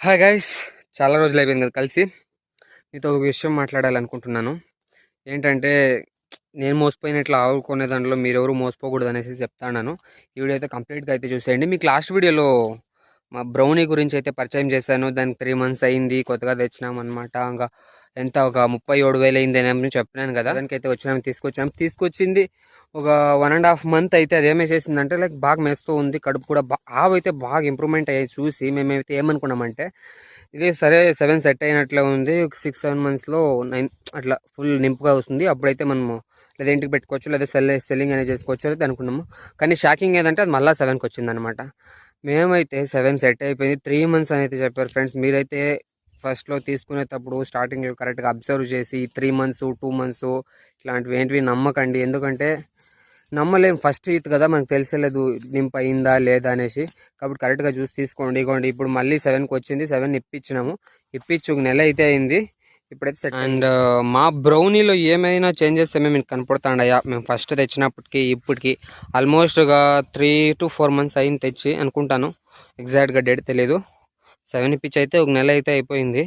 Hi guys చాలా రోజులు అయిపోయింది కదా కలిసి. మీతో ఒక విషయం మాట్లాడాలనుకుంటున్నాను. ఏంటంటే నేను మోసపోయిన ఇట్లా ఆవుకునే దాంట్లో మీరెవరు మోసపోకూడదు అనేసి చెప్తాను ఈ వీడియో అయితే కంప్లీట్గా అయితే చూసేయండి. మీకు లాస్ట్ వీడియోలో మా బ్రౌనీ గురించి అయితే పరిచయం చేశాను. దానికి త్రీ మంత్స్ అయింది కొత్తగా తెచ్చినాం అనమాట ఇంకా ఎంత? ఒక ముప్పై ఏడు వేలు అయింది అని చెప్పినాను కదా. దానికైతే వచ్చినాము తీసుకొచ్చాము తీసుకొచ్చింది ఒక వన్ అండ్ హాఫ్ మంత్ అయితే అది చేసిందంటే లైక్ బాగా మేస్తూ ఉంది. కడుపు కూడా బా ఆవు అయితే బాగా ఇంప్రూవ్మెంట్ అయ్యాయి చూసి మేమైతే ఏమనుకున్నామంటే ఇది సరే సెవెన్ సెట్ అయినట్లే ఉంది. సిక్స్ సెవెన్ మంత్స్లో నైన్ అట్లా ఫుల్ నింపుగా వస్తుంది. అప్పుడైతే మనము లేదా ఇంటికి పెట్టుకోవచ్చు లేదా సెల్ సెల్లింగ్ అనేది చేసుకోవచ్చు అయితే అనుకున్నాము. కానీ షాకింగ్ ఏదంటే అది మళ్ళీ సెవెన్కి వచ్చింది అనమాట మేమైతే సెవెన్ సెట్ అయిపోయింది. త్రీ మంత్స్ అని అయితే చెప్పారు ఫ్రెండ్స్ మీరైతే ఫస్ట్లో తీసుకునేటప్పుడు స్టార్టింగ్లో కరెక్ట్గా అబ్జర్వ్ చేసి త్రీ మంత్స్ టూ మంత్స్ ఇట్లాంటివి ఏంటివి నమ్మకండి. ఎందుకంటే నమ్మలేం. ఫస్ట్ ఈత్ కదా మనకు తెలిసలేదు నింపు అయిందా లేదా అనేసి. కాబట్టి కరెక్ట్గా చూసి తీసుకోండి. ఇగోండి ఇప్పుడు మళ్ళీ సెవెన్కి వచ్చింది. సెవెన్ ఇప్పించినాము. ఇప్పించి ఒక నెల అయితే అయింది. ఇప్పుడైతే సెట్ అండ్ మా బ్రౌనీలో ఏమైనా చేంజెస్ ఏమైనా మీకు కనపడుతాడయ్యా మేము ఫస్ట్ తెచ్చినప్పటికి ఇప్పటికి ఆల్మోస్ట్ ఒక త్రీ టు ఫోర్ మంత్స్ అయింది తెచ్చి అనుకుంటాను. ఎగ్జాక్ట్గా డేట్ తెలియదు సెవెన్ పిచ్ అయితే ఒక నెల అయితే అయిపోయింది.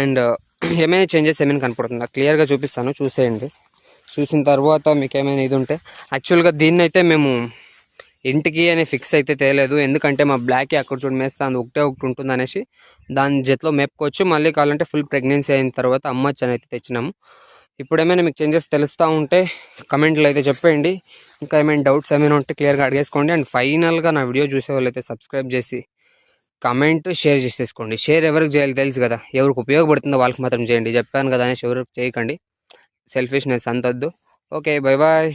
అండ్ ఏమైనా చేంజెస్ ఏమైనా కనపడుతుందా క్లియర్గా చూపిస్తాను చూసేయండి. చూసిన తర్వాత మీకు ఏమైనా ఇది ఉంటే యాక్చువల్గా దీన్ని అయితే మేము ఇంటికి అని ఫిక్స్ అయితే తేలేదు. ఎందుకంటే మా బ్లాక్ అక్కడ చూడు మేస్తాను ఒకటే ఒకటి ఉంటుంది అనేసి దాని జతలో మేపుకోవచ్చు. మళ్ళీ కావాలంటే ఫుల్ ప్రెగ్నెన్సీ అయిన తర్వాత అమ్మచ్చు అని అయితే తెచ్చినాము. ఇప్పుడు ఏమైనా మీకు చేంజెస్ తెలుస్తూ ఉంటే కమెంట్లో అయితే చెప్పేయండి. ఇంకా ఏమైనా డౌట్స్ ఏమైనా ఉంటే క్లియర్గా అడిగేసుకోండి. అండ్ ఫైనల్గా నా వీడియో చూసే వాళ్ళు అయితే సబ్స్క్రైబ్ చేసి కమెంట్ షేర్ చేసేసుకోండి. షేర్ ఎవరికి చేయాలి తెలుసు కదా. ఎవరికి ఉపయోగపడుతుందో వాళ్ళకి మాత్రం చేయండి. చెప్పాను కదా అనేసి ఎవరికి చేయకండి. సెల్ఫిష్నెస్ అంతొద్దు. Okay bye bye